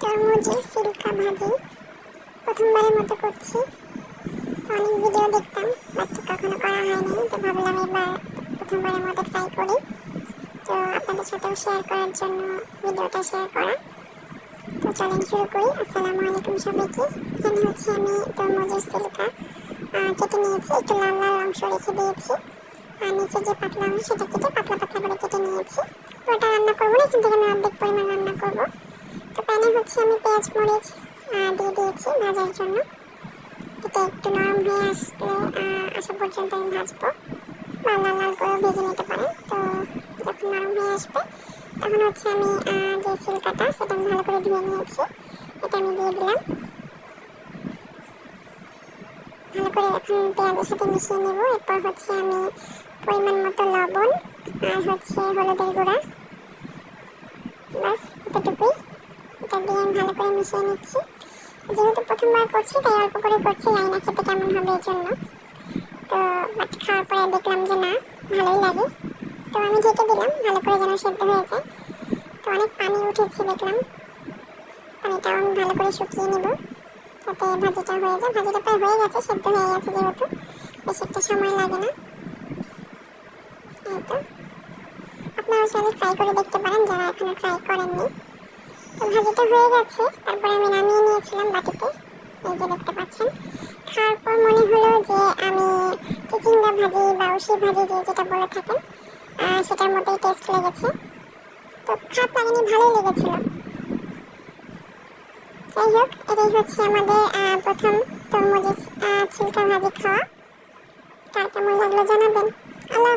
তরমুজের সিল্কা ভাজি? প্রথমবারের মতো করছি। অনেক ভিডিও দেখতাম বাট কখনো করা হয়নি তো ভাবলাম এবার প্রথমবারের মতো ট্রাই করি। তো আপনাদের সাথেও শেয়ার করার জন্য ভিডিওটা শেয়ার করা। তো চলেন শুরু করি। আসসালামু আলাইকুম সবাইকে। এখানে হচ্ছে আমি তরমুজের সিল্কা কেটে নিয়েছি। একটু লাল লাল অংশ রেখে দিয়েছি। আর নিচে যে পাতলা অংশ, সেটা কেটে পাতলা পাতলা করে কেটে নিয়েছি। ওটা রান্না করব না, এখান থেকে অর্ধেক পরিমাণ তো প্যানে হচ্ছে আমি পেঁয়াজ, মরিচ দিয়ে দিয়েছি ভাজার জন্য। এটা একটু নরম হয়ে আসলে আসা পর্যন্ত আমি ভাজবো। বা লাল লাল করে ভেজে নিতে পারেন। তো যখন নরম হয়ে আসবে, তখন হচ্ছে আমি যে সিল্কাটা, সেটা আমি ভালো করে ধুয়ে নিয়েছি। এটা আমি দিয়ে দিলাম। ভালো করে এখন পেঁয়াজের সাথে মিশিয়ে নেব। এরপর হচ্ছে আমি পরিমাণ মতো লবণ আর হচ্ছে হলুদের গুঁড়া। বাস এতটুকুই। আমি ভালো করে মিশিয়ে নিচ্ছি। যেহেতু প্রথমবার করছি, তাই অল্প করে করছি, জানি না খেতে কেমন হবে এর জন্য। তো বাট খাওয়ার পরে দেখলাম যে না, ভালোই লাগে। তো আমি ঢেকে দিলাম, ভালো করে যেন সেদ্ধ হয়ে যায়। তো অনেক পানি উঠেছে দেখলাম। পানিটাও আমি ভালো করে শুকিয়ে নেব। যাতে ভাজিটা হয়ে যায়। ভাজিটা প্রায় হয়ে গেছে, সেদ্ধ হয়ে গেছে যেহেতু। বেশি একটা সময় লাগে না। এই তো। আপনারা চাইলে ট্রাই করে দেখতে পারেন, যারা এখনও ট্রাই করেননি। তো ভাজিটা হয়ে গেছে। তারপরে আমি নামিয়ে নিয়েছিলাম বাটিতে। এই যে দেখতে পাচ্ছেন। খাওয়ার পর মনে হলো যে আমি চিচিঙ্গা ভাজি বা উশি ভাজি যে যেটা বলে থাকেন সেটার মতোই টেস্ট লেগেছে। তো খারাপ লাগেনি ভালোই লেগেছিল। যাই হোক, এটাই হচ্ছে আমাদের প্রথম তরমুজের ছিলকা ভাজি খাওয়া। কার কেমন লাগল জানাবেন। আল্লাহ